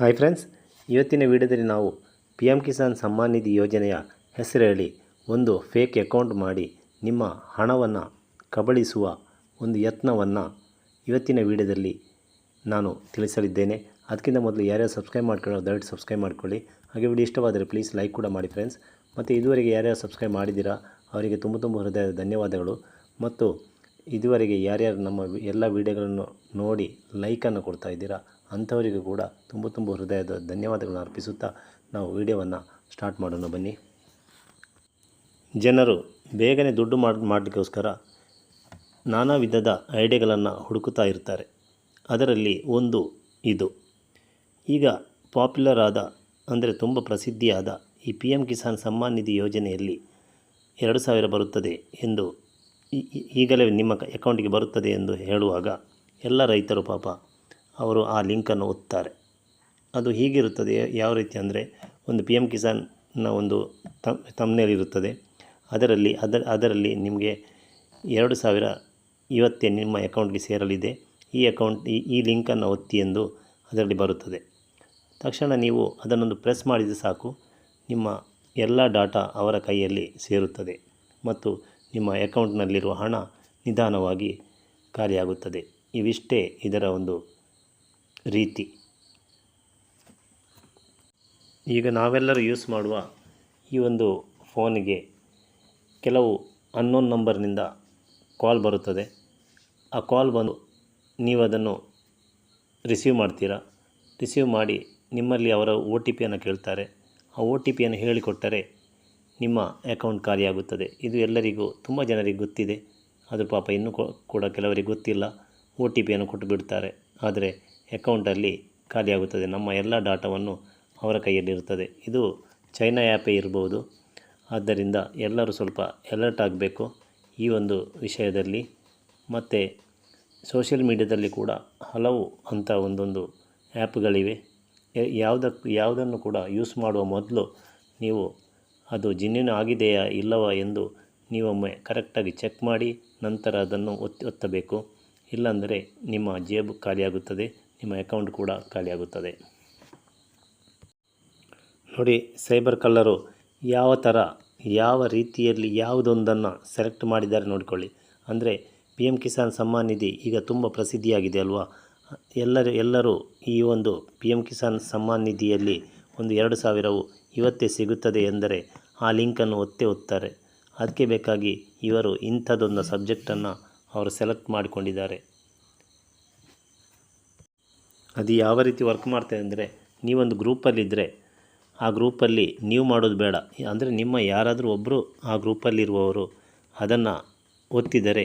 Hi friends, ಇವತ್ತಿನ ವಿಡಿಯೋದಲ್ಲಿ ನಾವು ಪಿ ಎಂ ಕಿಸಾನ್ ಸಮ್ಮಾನ್ ನಿಧಿ ಯೋಜನೆಯ ಹೆಸರೇಳಿ ಒಂದು ಫೇಕ್ ಅಕೌಂಟ್ ಮಾಡಿ ನಿಮ್ಮ ಹಣವನ್ನು ಕಬಳಿಸುವ ಒಂದು ಯತ್ನವನ್ನು ಇವತ್ತಿನ ವಿಡಿಯೋದಲ್ಲಿ ನಾನು ತಿಳಿಸಲಿದ್ದೇನೆ. ಅದಕ್ಕಿಂತ ಮೊದಲು ಯಾರ್ಯಾರು ಸಬ್ಸ್ಕ್ರೈಬ್ ಮಾಡ್ಕೊಳ್ಳೋ ದಯವಿಟ್ಟು ಸಬ್ಸ್ಕ್ರೈಬ್ ಮಾಡ್ಕೊಳ್ಳಿ. ಹಾಗೆ ವಿಡಿಯೋ ಇಷ್ಟವಾದರೆ ಪ್ಲೀಸ್ ಲೈಕ್ ಕೂಡ ಮಾಡಿ ಫ್ರೆಂಡ್ಸ್. ಮತ್ತು ಇದುವರೆಗೆ ಯಾರ್ಯಾರು ಸಬ್ಸ್ಕ್ರೈಬ್ ಮಾಡಿದ್ದೀರಾ, ಅವರಿಗೆ ತುಂಬ ತುಂಬ ಹೃದಯದ ಧನ್ಯವಾದಗಳು. ಮತ್ತು ಇದುವರೆಗೆ ಯಾರ್ಯಾರು ನಮ್ಮ ಎಲ್ಲ ವಿಡಿಯೋಗಳನ್ನು ನೋಡಿ ಲೈಕನ್ನು ಕೊಡ್ತಾ ಇದ್ದೀರಾ ಅಂಥವರಿಗೂ ಕೂಡ ತುಂಬ ತುಂಬ ಹೃದಯದ ಧನ್ಯವಾದಗಳನ್ನು ಅರ್ಪಿಸುತ್ತಾ ನಾವು ವಿಡಿಯೋವನ್ನು ಸ್ಟಾರ್ಟ್ ಮಾಡೋಣ ಬನ್ನಿ. ಜನರು ಬೇಗನೆ ದುಡ್ಡು ಮಾಡಿ ಮಾಡಲಿಕ್ಕೋಸ್ಕರ ನಾನಾ ವಿಧದ ಐಡಿಯಾಗಳನ್ನು ಹುಡುಕುತ್ತಾ ಇರ್ತಾರೆ. ಅದರಲ್ಲಿ ಒಂದು ಇದು. ಈಗ ಪಾಪ್ಯುಲರ್ ಆದ, ಅಂದರೆ ತುಂಬ ಪ್ರಸಿದ್ಧಿಯಾದ ಈ ಪಿ ಎಂ ಕಿಸಾನ್ ಸಮ್ಮಾನ್ ನಿಧಿ ಯೋಜನೆಯಲ್ಲಿ ಎರಡು ಸಾವಿರ ಬರುತ್ತದೆ ಎಂದು ಈಗಲೇ ನಿಮ್ಮ ಅಕೌಂಟಿಗೆ ಬರುತ್ತದೆ ಎಂದು ಹೇಳುವಾಗ ಎಲ್ಲ ರೈತರು ಪಾಪ ಅವರು ಆ ಲಿಂಕನ್ನು ಒತ್ತಾರೆ. ಅದು ಹೀಗಿರುತ್ತದೆ, ಯಾವ ರೀತಿ ಅಂದರೆ ಒಂದು ಪಿ ಎಂ ಕಿಸಾನ್ನ ಒಂದು ತಮ್ ಇರುತ್ತದೆ ಅದರಲ್ಲಿ ಅದರ ಅದರಲ್ಲಿ ನಿಮಗೆ ಎರಡು ಸಾವಿರ ಇವತ್ತೇ ನಿಮ್ಮ ಅಕೌಂಟ್ಗೆ ಸೇರಲಿದೆ. ಈ ಅಕೌಂಟ್, ಈ ಈ ಲಿಂಕನ್ನು ಒತ್ತಿ ಎಂದು ಅದರಲ್ಲಿ ಬರುತ್ತದೆ. ತಕ್ಷಣ ನೀವು ಅದನ್ನೊಂದು ಪ್ರೆಸ್ ಮಾಡಿದರೆ ಸಾಕು. ನಿಮ್ಮ ಎಲ್ಲ ಡಾಟಾ ಅವರ ಕೈಯಲ್ಲಿ ಸೇರುತ್ತದೆ ಮತ್ತು ನಿಮ್ಮ ಅಕೌಂಟ್ನಲ್ಲಿರುವ ಹಣ ನಿಧಾನವಾಗಿ ಖಾಲಿಯಾಗುತ್ತದೆ. ಇವಿಷ್ಟೇ ಇದರ ಒಂದು ರೀತಿ. ಈಗ ನಾವೆಲ್ಲರೂ ಯೂಸ್ ಮಾಡುವ ಈ ಒಂದು ಫೋನಿಗೆ ಕೆಲವು ಅನ್ನೋನ್ ನಂಬರ್ನಿಂದ ಕಾಲ್ ಬರುತ್ತದೆ. ಆ ಕಾಲ್ ಬಂದು ನೀವು ಅದನ್ನು ರಿಸೀವ್ ಮಾಡ್ತೀರಾ? ರಿಸೀವ್ ಮಾಡಿ ನಿಮ್ಮಲ್ಲಿ ಅವರ ಓ ಟಿ ಪಿಯನ್ನು ಕೇಳ್ತಾರೆ. ಆ ಒ ಟಿ ಪಿಯನ್ನು ಹೇಳಿಕೊಟ್ಟರೆ ನಿಮ್ಮ ಅಕೌಂಟ್ ಖಾಲಿಯಾಗುತ್ತದೆ. ಇದು ಎಲ್ಲರಿಗೂ, ತುಂಬ ಜನರಿಗೆ ಗೊತ್ತಿದೆ. ಅದು ಪಾಪ ಇನ್ನೂ ಕೂಡ ಕೆಲವರಿಗೆ ಗೊತ್ತಿಲ್ಲ. ಓ ಟಿ ಪಿಯನ್ನು ಕೊಟ್ಟು ಬಿಡ್ತಾರೆ ಆದರೆ ಅಕೌಂಟಲ್ಲಿ ಖಾಲಿಯಾಗುತ್ತದೆ. ನಮ್ಮ ಎಲ್ಲ ಡಾಟಾವನ್ನು ಅವರ ಕೈಯಲ್ಲಿರುತ್ತದೆ. ಇದು ಚೈನಾ ಆ್ಯಪೇ ಇರಬಹುದು ಆದ್ದರಿಂದ ಎಲ್ಲರೂ ಸ್ವಲ್ಪ ಅಲರ್ಟ್ ಆಗಬೇಕು ಈ ಒಂದು ವಿಷಯದಲ್ಲಿ. ಮತ್ತು ಸೋಷಿಯಲ್ ಮೀಡ್ಯಾದಲ್ಲಿ ಕೂಡ ಹಲವು ಅಂಥ ಒಂದೊಂದು ಆ್ಯಪ್ಗಳಿವೆ. ಯಾವುದಕ್ಕೆ ಯಾವುದನ್ನು ಕೂಡ ಯೂಸ್ ಮಾಡುವ ಮೊದಲು ನೀವು ಅದು ಜಿನ್ನಿನ ಆಗಿದೆಯಾ ಇಲ್ಲವಾ ಎಂದು ನೀವೊಮ್ಮೆ ಕರೆಕ್ಟಾಗಿ ಚೆಕ್ ಮಾಡಿ, ನಂತರ ಅದನ್ನು ಒತ್ತಿ, ಒತ್ತಬೇಕು. ಇಲ್ಲಾಂದರೆ ನಿಮ್ಮ ಜೇಬು ಖಾಲಿಯಾಗುತ್ತದೆ. ನಿಮ್ಮ ಅಕೌಂಟ್ ಕೂಡ ಖಾಲಿಯಾಗುತ್ತದೆ ನೋಡಿ ಸೈಬರ್ ಕಲ್ಲರು ಯಾವ ಥರ ಯಾವ ರೀತಿಯಲ್ಲಿ ಯಾವುದೊಂದನ್ನು ಸೆಲೆಕ್ಟ್ ಮಾಡಿದ್ದಾರೆ ನೋಡಿಕೊಳ್ಳಿ. ಅಂದರೆ ಪಿ ಎಂ ಕಿಸಾನ್ ಸಮ್ಮಾನ್ ನಿಧಿ ಈಗ ತುಂಬ ಪ್ರಸಿದ್ಧಿಯಾಗಿದೆ ಅಲ್ವಾ? ಎಲ್ಲರೂ ಎಲ್ಲರೂ ಈ ಒಂದು ಪಿ ಎಂ ಕಿಸಾನ್ ಸಮ್ಮಾನ್ ನಿಧಿಯಲ್ಲಿ ಒಂದು ಎರಡು ಸಾವಿರವು ಇವತ್ತೇ ಸಿಗುತ್ತದೆ ಎಂದರೆ ಆ ಲಿಂಕನ್ನು ಒತ್ತೆ ಒತ್ತಾರೆ. ಅದಕ್ಕೆ ಬೇಕಾಗಿ ಇವರು ಇಂಥದ್ದೊಂದು ಸಬ್ಜೆಕ್ಟನ್ನು ಅವರು ಸೆಲೆಕ್ಟ್ ಮಾಡಿಕೊಂಡಿದ್ದಾರೆ. ಅದು ಯಾವ ರೀತಿ ವರ್ಕ್ ಮಾಡ್ತದೆ ಅಂದರೆ ನೀವೊಂದು ಗ್ರೂಪಲ್ಲಿದ್ದರೆ ಆ ಗ್ರೂಪಲ್ಲಿ ನೀವು ಮಾಡೋದು ಬೇಡ. ಅಂದರೆ ನಿಮ್ಮ ಯಾರಾದರೂ ಒಬ್ಬರು ಆ ಗ್ರೂಪಲ್ಲಿರುವವರು ಅದನ್ನು ಒತ್ತಿದರೆ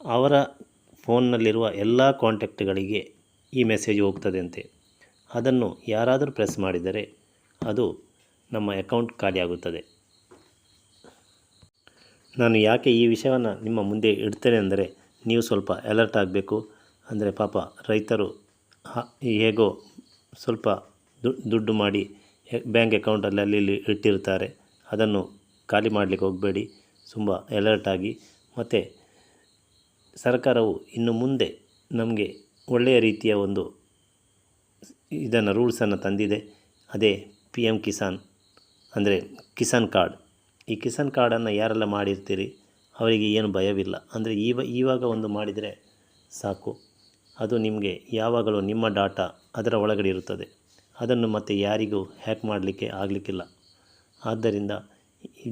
ಅವರ ಫೋನ್ನಲ್ಲಿರುವ ಎಲ್ಲ ಕಾಂಟ್ಯಾಕ್ಟ್ಗಳಿಗೆ ಈ ಮೆಸೇಜ್ ಹೋಗ್ತದೆ ಅಂತೆ. ಅದನ್ನು ಯಾರಾದರೂ ಪ್ರೆಸ್ ಮಾಡಿದರೆ ಅದು ನಮ್ಮ ಅಕೌಂಟ್ ಖಾಲಿಯಾಗುತ್ತದೆ ನಾನು ಯಾಕೆ ಈ ವಿಷಯವನ್ನು ನಿಮ್ಮ ಮುಂದೆ ಇಡ್ತೇನೆ ಅಂದರೆ ನೀವು ಸ್ವಲ್ಪ ಅಲರ್ಟ್ ಆಗಬೇಕು. ಅಂದರೆ ಪಾಪ ರೈತರು ಹೇಗೋ ಸ್ವಲ್ಪ ದುಡ್ಡು ಮಾಡಿ ಬ್ಯಾಂಕ್ ಅಕೌಂಟಲ್ಲಿ ಅಲ್ಲಿ ಇಲ್ಲಿ ಇಟ್ಟಿರ್ತಾರೆ. ಅದನ್ನು ಖಾಲಿ ಮಾಡಲಿಕ್ಕೆ ಹೋಗಬೇಡಿ. ತುಂಬ ಎಲರ್ಟಾಗಿ ಮತ್ತು ಸರ್ಕಾರವು ಇನ್ನು ಮುಂದೆ ನಮಗೆ ಒಳ್ಳೆಯ ರೀತಿಯ ಒಂದು ಇದನ್ನು ರೂಲ್ಸನ್ನು ತಂದಿದೆ. ಅದೇ ಪಿ ಎಂ ಕಿಸಾನ್ ಅಂದರೆ ಕಿಸಾನ್ ಕಾರ್ಡ್ ಈ ಕಿಸಾನ್ ಕಾರ್ಡನ್ನು ಯಾರೆಲ್ಲ ಮಾಡಿರ್ತೀರಿ? ಅವರಿಗೆ ಏನು ಭಯವಿಲ್ಲ. ಅಂದರೆ ಇವ ಇವಾಗ ಒಂದು ಮಾಡಿದರೆ ಸಾಕು. ಅದು ನಿಮಗೆ ಯಾವಾಗಲೂ ನಿಮ್ಮ ಡಾಟಾ ಅದರ ಒಳಗಡೆ ಇರುತ್ತದೆ. ಅದನ್ನು ಮತ್ತೆ ಯಾರಿಗೂ ಹ್ಯಾಕ್ ಮಾಡಲಿಕ್ಕೆ ಆಗಲಿಕ್ಕಿಲ್ಲ. ಆದ್ದರಿಂದ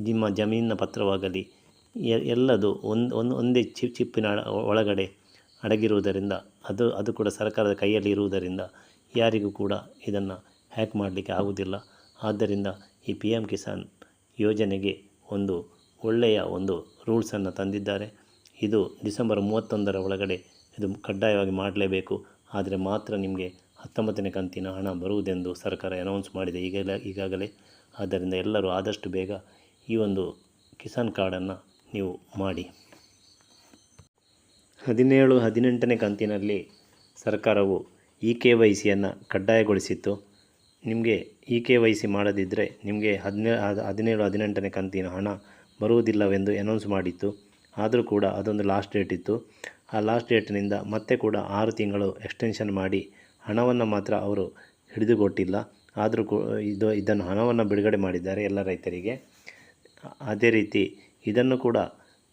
ನಿಮ್ಮ ಜಮೀನಿನ ಪತ್ರವಾಗಲಿ ಎಲ್ಲದು ಒಂದು ಒಂದು ಒಂದೇ ಚಿಪ್ ಚಿಪ್ಪಿನ ಒಳಗಡೆ ಅಡಗಿರುವುದರಿಂದ, ಅದು ಅದು ಕೂಡ ಸರ್ಕಾರದ ಕೈಯಲ್ಲಿ ಇರುವುದರಿಂದ ಯಾರಿಗೂ ಕೂಡ ಇದನ್ನು ಹ್ಯಾಕ್ ಮಾಡಲಿಕ್ಕೆ ಆಗುವುದಿಲ್ಲ. ಆದ್ದರಿಂದ ಈ ಪಿ ಎಂ ಕಿಸಾನ್ ಯೋಜನೆಗೆ ಒಂದು ಒಳ್ಳೆಯ ಒಂದು ರೂಲ್ಸನ್ನು ತಂದಿದ್ದಾರೆ. ಇದು ಡಿಸೆಂಬರ್ ಮೂವತ್ತೊಂದರ ಒಳಗಡೆ ಇದು ಕಡ್ಡಾಯವಾಗಿ ಮಾಡಲೇಬೇಕು. ಆದರೆ ಮಾತ್ರ ನಿಮಗೆ ಹತ್ತೊಂಬತ್ತನೇ ಕಂತಿನ ಹಣ ಬರುವುದೆಂದು ಸರ್ಕಾರ ಅನೌನ್ಸ್ ಮಾಡಿದೆ ಈಗ ಈಗಾಗಲೇ. ಆದ್ದರಿಂದ ಎಲ್ಲರೂ ಆದಷ್ಟು ಬೇಗ ಈ ಒಂದು ಕಿಸಾನ್ ಕಾರ್ಡನ್ನು ನೀವು ಮಾಡಿ. ಹದಿನೇಳು, ಹದಿನೆಂಟನೇ ಕಂತಿನಲ್ಲಿ ಸರ್ಕಾರವು ಇ ಕೆ ವೈ ಸಿಯನ್ನು ಕಡ್ಡಾಯಗೊಳಿಸಿತ್ತು. ನಿಮಗೆ ಇ ಕೆ ವೈ ಸಿ ಮಾಡದಿದ್ದರೆ ನಿಮಗೆ ಹದಿನೇ, ಹದಿನೇಳು, ಹದಿನೆಂಟನೇ ಕಂತಿನ ಹಣ ಬರುವುದಿಲ್ಲವೆಂದು ಅನೌನ್ಸ್ ಮಾಡಿತ್ತು. ಆದರೂ ಕೂಡ ಅದೊಂದು ಲಾಸ್ಟ್ ಡೇಟ್ ಇತ್ತು. ಆ ಲಾಸ್ಟ್ ಡೇಟ್ನಿಂದ ಮತ್ತೆ ಕೂಡ ಆರು ತಿಂಗಳು ಎಕ್ಸ್ಟೆನ್ಷನ್ ಮಾಡಿ ಹಣವನ್ನು ಮಾತ್ರ ಅವರು ಹಿಡಿದುಕೊಟ್ಟಿಲ್ಲ. ಆದರೂ ಇದು ಇದನ್ನು ಹಣವನ್ನು ಬಿಡುಗಡೆ ಮಾಡಿದ್ದಾರೆ ಎಲ್ಲ ರೈತರಿಗೆ. ಅದೇ ರೀತಿ ಇದನ್ನು ಕೂಡ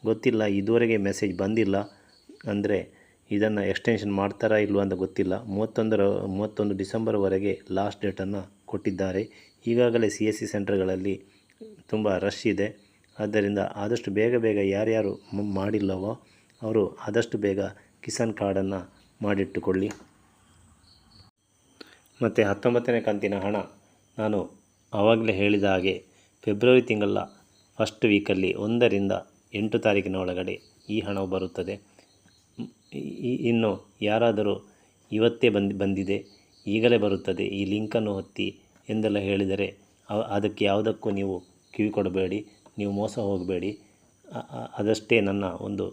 ಗೊತ್ತಿಲ್ಲ, ಇದುವರೆಗೆ ಮೆಸೇಜ್ ಬಂದಿಲ್ಲ. ಅಂದರೆ ಇದನ್ನು ಎಕ್ಸ್ಟೆನ್ಷನ್ ಮಾಡ್ತಾರಾ ಇಲ್ವ ಅಂತ ಗೊತ್ತಿಲ್ಲ. ಮೂವತ್ತೊಂದರ ಮೂವತ್ತೊಂದು ಡಿಸೆಂಬರ್ವರೆಗೆ ಲಾಸ್ಟ್ ಡೇಟನ್ನು ಕೊಟ್ಟಿದ್ದಾರೆ. ಈಗಾಗಲೇ ಸಿ ಎಸ್ ಸಿ ಸೆಂಟರ್ಗಳಲ್ಲಿ ತುಂಬ ರಶ್ ಇದೆ. ಆದ್ದರಿಂದ ಆದಷ್ಟು ಬೇಗ ಬೇಗ ಯಾರ್ಯಾರು ಮಾಡಿಲ್ಲವೋ ಅವರು ಆದಷ್ಟು ಬೇಗ ಕಿಸಾನ್ ಕಾರ್ಡನ್ನು ಮಾಡಿಟ್ಟುಕೊಳ್ಳಿ. ಮತ್ತು ಹತ್ತೊಂಬತ್ತನೇ ಕಂತಿನ ಹಣ ನಾನು ಆವಾಗಲೇ ಹೇಳಿದ ಹಾಗೆ ಫೆಬ್ರವರಿ ತಿಂಗಳ ಫಸ್ಟ್ ವೀಕಲ್ಲಿ ಒಂದರಿಂದ ಎಂಟು ತಾರೀಕಿನ ಒಳಗಡೆ ಈ ಹಣವು ಬರುತ್ತದೆ. ಇನ್ನು ಯಾರಾದರೂ ಇವತ್ತೇ ಬಂದು, ಬಂದಿದೆ, ಈಗಲೇ ಬರುತ್ತದೆ, ಈ ಲಿಂಕನ್ನು ಹೊತ್ತಿ ಎಂದೆಲ್ಲ ಹೇಳಿದರೆ ಅದಕ್ಕೆ ಯಾವುದಕ್ಕೂ ನೀವು ಕಿವಿ ಕೊಡಬೇಡಿ ನೀವು ಮೋಸ ಹೋಗಬೇಡಿ. ಅದಷ್ಟೇ ನನ್ನ ಒಂದು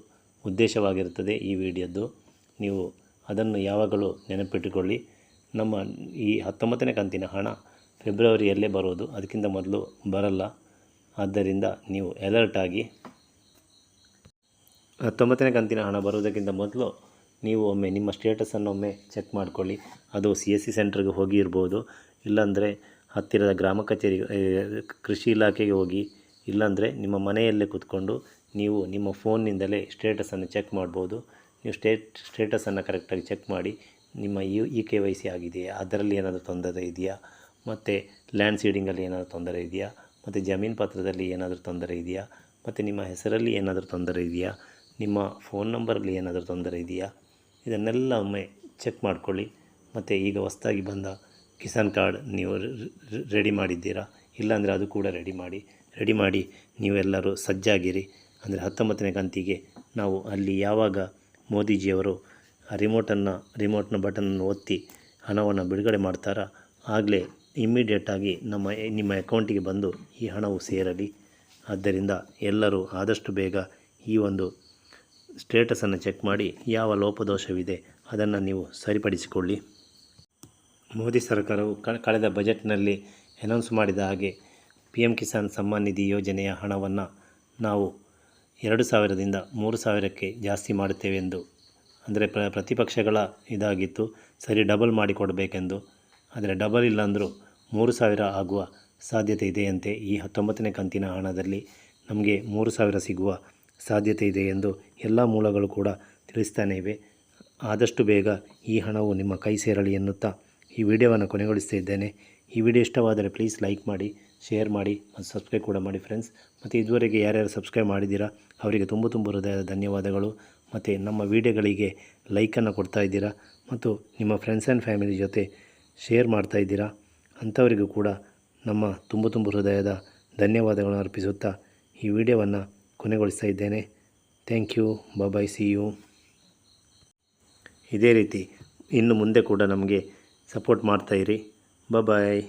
ಉದ್ದೇಶವಾಗಿರುತ್ತದೆ ಈ ವಿಡಿಯೋದ್ದು. ನೀವು ಅದನ್ನು ಯಾವಾಗಲೂ ನೆನಪಿಟ್ಟುಕೊಳ್ಳಿ. ನಮ್ಮ ಈ ಹತ್ತೊಂಬತ್ತನೇ ಕಂತಿನ ಹಣ ಫೆಬ್ರವರಿಯಲ್ಲೇ ಬರೋದು. ಅದಕ್ಕಿಂತ ಮೊದಲು ಬರಲ್ಲ. ಆದ್ದರಿಂದ ನೀವು ಅಲರ್ಟ್ ಆಗಿ ಹತ್ತೊಂಬತ್ತನೇ ಕಂತಿನ ಹಣ ಬರೋದಕ್ಕಿಂತ ಮೊದಲು ನೀವು ಒಮ್ಮೆ ನಿಮ್ಮ ಸ್ಟೇಟಸನ್ನು ಒಮ್ಮೆ ಚೆಕ್ ಮಾಡಿಕೊಳ್ಳಿ. ಅದು ಸಿ ಎಸ್ ಸಿ ಸೆಂಟ್ರಿಗೆ ಹೋಗಿ ಇರ್ಬೋದು. ಇಲ್ಲಾಂದರೆ ಹತ್ತಿರದ ಗ್ರಾಮ ಕಚೇರಿ ಕೃಷಿ ಇಲಾಖೆಗೆ ಹೋಗಿ, ಇಲ್ಲಾಂದರೆ ನಿಮ್ಮ ಮನೆಯಲ್ಲೇ ಕೂತ್ಕೊಂಡು ನೀವು ನಿಮ್ಮ ಫೋನ್ನಿಂದಲೇ ಸ್ಟೇಟಸನ್ನು ಚೆಕ್ ಮಾಡ್ಬೋದು. ನೀವು ಸ್ಟೇಟ್, ಸ್ಟೇಟಸನ್ನು ಕರೆಕ್ಟಾಗಿ ಚೆಕ್ ಮಾಡಿ ನಿಮ್ಮ U E K Y C ಆಗಿದೆಯಾ ಅದರಲ್ಲಿ ಏನಾದರೂ ತೊಂದರೆ ಇದೆಯಾ? ಮತ್ತು ಲ್ಯಾಂಡ್ ಸೀಡಿಂಗಲ್ಲಿ ಏನಾದರೂ ತೊಂದರೆ ಇದೆಯಾ? ಮತ್ತು ಜಮೀನು ಪತ್ರದಲ್ಲಿ ಏನಾದರೂ ತೊಂದರೆ ಇದೆಯಾ? ಮತ್ತು ನಿಮ್ಮ ಹೆಸರಲ್ಲಿ ಏನಾದರೂ ತೊಂದರೆ ಇದೆಯಾ? ನಿಮ್ಮ ಫೋನ್ ನಂಬರಲ್ಲಿ ಏನಾದರೂ ತೊಂದರೆ ಇದೆಯಾ? ಇದನ್ನೆಲ್ಲ ಒಮ್ಮೆ ಚೆಕ್ ಮಾಡಿಕೊಳ್ಳಿ. ಮತ್ತು ಈಗ ಹೊಸ್ದಾಗಿ ಬಂದ ಕಿಸಾನ್ ಕಾರ್ಡ್ ನೀವು ರೆಡಿ ಮಾಡಿದ್ದೀರಾ? ಇಲ್ಲಾಂದರೆ ಅದು ಕೂಡ ರೆಡಿ ಮಾಡಿ ರೆಡಿ ಮಾಡಿ ನೀವೆಲ್ಲರೂ ಸಜ್ಜಾಗಿರಿ. ಅಂದರೆ ಹತ್ತೊಂಬತ್ತನೇ ಕಂತಿಗೆ ನಾವು ಅಲ್ಲಿ ಯಾವಾಗ ಮೋದಿಜಿಯವರು ರಿಮೋಟನ್ನು ರಿಮೋಟ್ನ ಬಟನನ್ನು ಒತ್ತಿ ಹಣವನ್ನು ಬಿಡುಗಡೆ ಮಾಡ್ತಾರಾ, ಆಗಲೇ ಇಮ್ಮಿಡಿಯೇಟಾಗಿ ನಮ್ಮ, ನಿಮ್ಮ ಅಕೌಂಟಿಗೆ ಬಂದು ಈ ಹಣವು ಸೇರಲಿ. ಆದ್ದರಿಂದ ಎಲ್ಲರೂ ಆದಷ್ಟು ಬೇಗ ಈ ಒಂದು ಸ್ಟೇಟಸನ್ನು ಚೆಕ್ ಮಾಡಿ ಯಾವ ಲೋಪದೋಷವಿದೆ ಅದನ್ನು ನೀವು ಸರಿಪಡಿಸಿಕೊಳ್ಳಿ. ಮೋದಿ ಸರ್ಕಾರವು ಕಳೆದ ಬಜೆಟ್ನಲ್ಲಿ ಅನೌನ್ಸ್ ಮಾಡಿದ ಹಾಗೆ ಪಿ ಎಂ ಕಿಸಾನ್ ಸಮ್ಮಾನ್ ನಿಧಿ ಯೋಜನೆಯ ಹಣವನ್ನು ನಾವು ಎರಡು ಸಾವಿರದಿಂದ ಮೂರು ಸಾವಿರಕ್ಕೆ ಜಾಸ್ತಿ ಮಾಡುತ್ತೇವೆ ಎಂದು ಅಂದರೆ ಪ್ರ, ಪ್ರತಿಪಕ್ಷಗಳ ಇದಾಗಿತ್ತು. ಸರಿ, ಡಬಲ್ ಮಾಡಿ ಕೊಡಬೇಕೆಂದು ಆದರೆ ಡಬಲ್ ಇಲ್ಲಾಂದರೂ ಮೂರು ಸಾವಿರ ಆಗುವ ಸಾಧ್ಯತೆ ಇದೆಯಂತೆ ಈ ಹತ್ತೊಂಬತ್ತನೇ ಕಂತಿನ ಹಣದಲ್ಲಿ ನಮಗೆ ಮೂರು ಸಾವಿರ ಸಿಗುವ ಸಾಧ್ಯತೆ ಇದೆ ಎಂದು ಎಲ್ಲ ಮೂಲಗಳು ಕೂಡ ತಿಳಿಸ್ತಾನೆ ಇವೆ. ಆದಷ್ಟು ಬೇಗ ಈ ಹಣವು ನಿಮ್ಮ ಕೈ ಸೇರಲಿ ಎನ್ನುತ್ತಾ ಈ ವಿಡಿಯೋವನ್ನು ಕೊನೆಗೊಳಿಸ್ತಾ ಇದ್ದೇನೆ. ಈ ವಿಡಿಯೋ ಇಷ್ಟವಾದರೆ ಪ್ಲೀಸ್ ಲೈಕ್ ಮಾಡಿ ಶೇರ್ ಮಾಡಿ ಮತ್ತು ಸಬ್ಸ್ಕ್ರೈಬ್ ಕೂಡ ಮಾಡಿ ಫ್ರೆಂಡ್ಸ್ ಮತ್ತು ಇದುವರೆಗೆ ಯಾರ್ಯಾರು ಸಬ್ಸ್ಕ್ರೈಬ್ ಮಾಡಿದ್ದೀರಾ, ಅವರಿಗೆ ತುಂಬ ತುಂಬ ಹೃದಯದ ಧನ್ಯವಾದಗಳು. ಮತ್ತು ನಮ್ಮ ವಿಡಿಯೋಗಳಿಗೆ ಲೈಕನ್ನು ಕೊಡ್ತಾ ಇದ್ದೀರಾ ಮತ್ತು ನಿಮ್ಮ ಫ್ರೆಂಡ್ಸ್ ಆ್ಯಂಡ್ ಫ್ಯಾಮಿಲಿ ಜೊತೆ ಶೇರ್ ಮಾಡ್ತಾ ಇದ್ದೀರಾ ಅಂಥವರಿಗೂ ಕೂಡ ನಮ್ಮ ತುಂಬ ತುಂಬ ಹೃದಯದ ಧನ್ಯವಾದಗಳನ್ನು ಅರ್ಪಿಸುತ್ತಾ ಈ ವಿಡಿಯೋವನ್ನು ಕೊನೆಗೊಳಿಸ್ತಾ ಇದ್ದೇನೆ. Thank you bye see you ಇದೇ ರೀತಿ ಇನ್ನು ಮುಂದೆ ಕೂಡ ನಮಗೆ ಸಪೋರ್ಟ್ ಮಾಡ್ತಾಯಿರಿ ಬಾಯ್